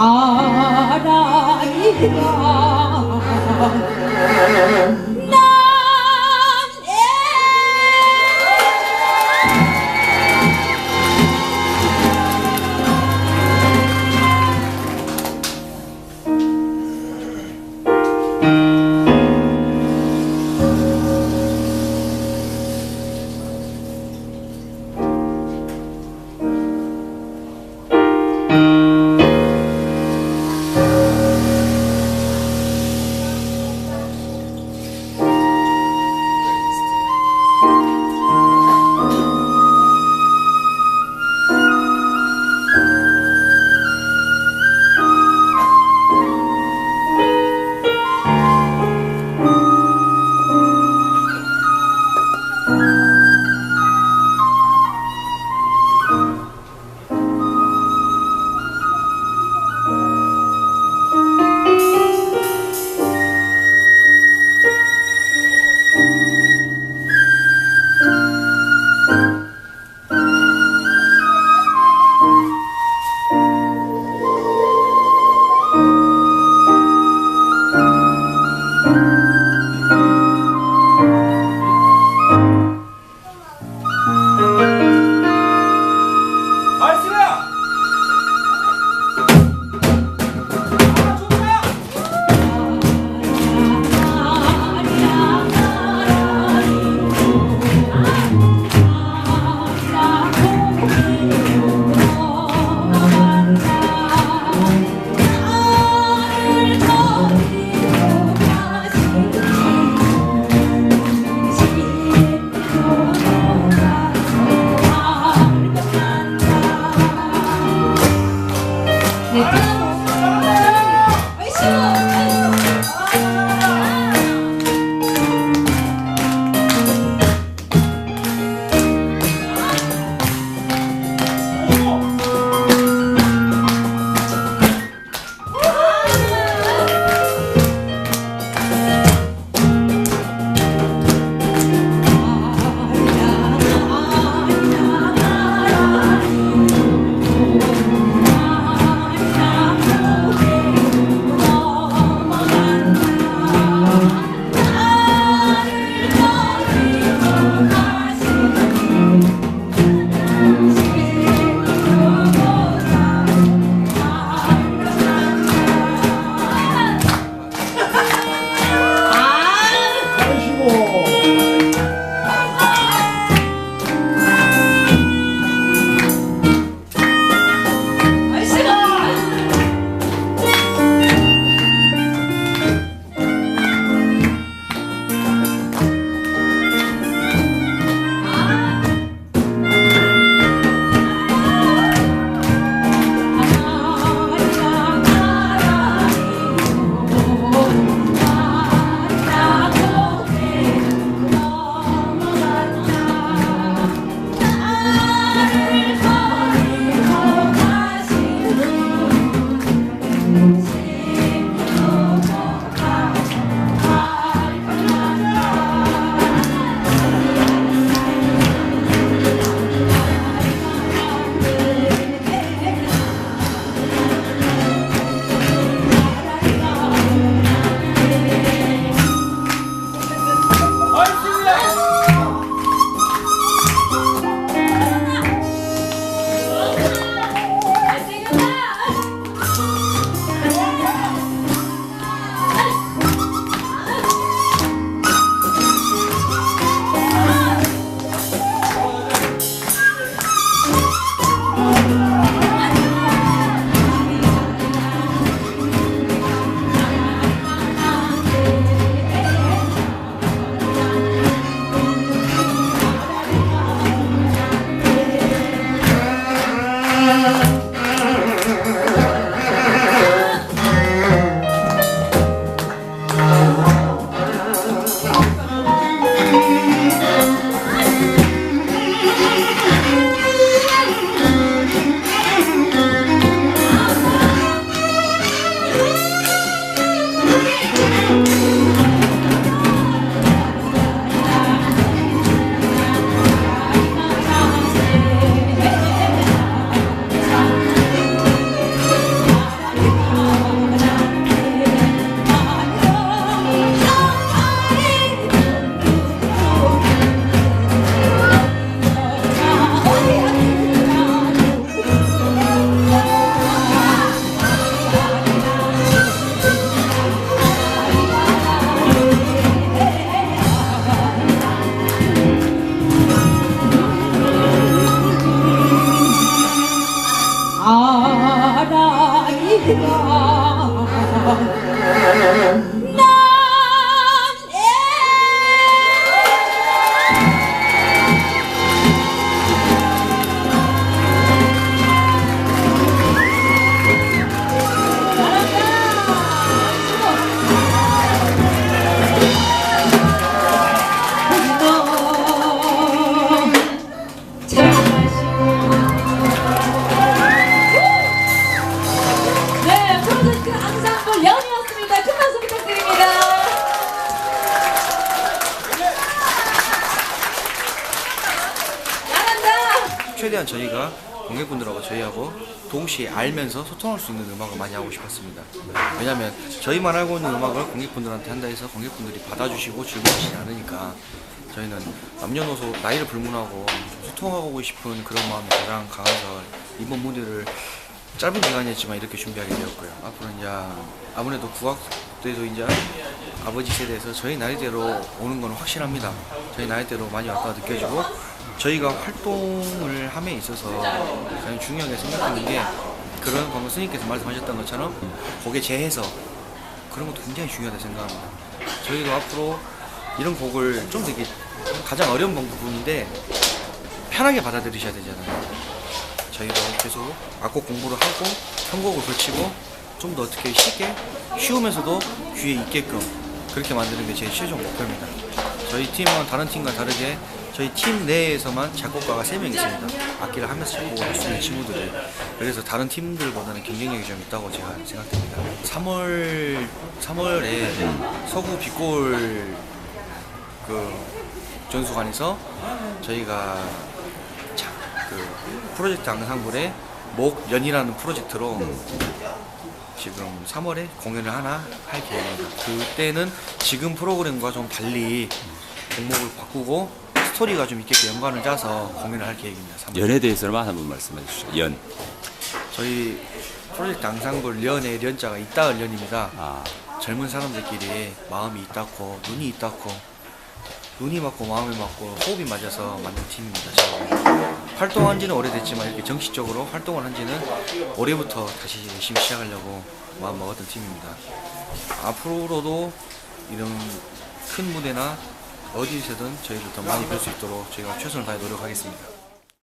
말씀이야! 사랑 최대한 저희가 관객분들하고 저희하고 동시에 알면서 소통할 수 있는 음악을 많이 하고 싶었습니다. 왜냐하면 저희만 알고 있는 음악을 관객분들한테 한다 해서 관객분들이 받아주시고 즐거워하시지 않으니까 저희는 남녀노소 나이를 불문하고 소통하고 싶은 그런 마음이 가장 강해서 이번 무대를 짧은 기간이었지만 이렇게 준비하게 되었고요. 앞으로 이제 아무래도 국악 때도 이제 아버지 세대에서 저희 나이대로 오는 건 확실합니다. 저희 나이대로 많이 왔다 느껴지고 저희가 활동을 함에 있어서 가장 중요하게 생각하는 게 그런 방금 스님께서 말씀하셨던 것처럼 곡의 재해석 그런 것도 굉장히 중요하다고 생각합니다. 저희도 앞으로 이런 곡을 좀 되게 가장 어려운 부분인데 편하게 받아들이셔야 되잖아요. 저희도 계속 악곡 공부를 하고 편곡을 거치고 좀 더 어떻게 쉽게 쉬우면서도 귀에 있게끔 그렇게 만드는 게 제 최종 목표입니다. 저희 팀은 다른 팀과 다르게 저희 팀 내에서만 작곡가가 3명 있습니다. 악기를 하면서 작곡을 할 수 있는 친구들이. 그래서 다른 팀들보다는 경쟁력이 좀 있다고 제가 생각됩니다. 3월, 3월에 서구 빛골 그 전수관에서 저희가 자, 그 프로젝트 앙상블의 목연이라는 프로젝트로 지금 3월에 공연을 하나 할 계획입니다. 그때는 지금 프로그램과 좀 달리 종목을 바꾸고 스토리가 좀 있게끔 연관을 짜서 공연을 할 계획입니다. 3월. 연에 대해서만 한번 말씀해 주시죠. 연. 저희 프로젝트 앙상블 연의 연자가 있다을 연입니다. 아, 젊은 사람들끼리 마음이 있다고 눈이 있다고 눈이 맞고 마음이 맞고 호흡이 맞아서 만든 팀입니다. 활동한 지는 오래됐지만 이렇게 정식적으로 활동을 한 지는 올해부터 다시 열심히 시작하려고 마음 먹었던 팀입니다. 앞으로도 이런 큰 무대나 어디서든 저희를 더 많이 뵐 수 있도록 저희가 최선을 다해 노력하겠습니다.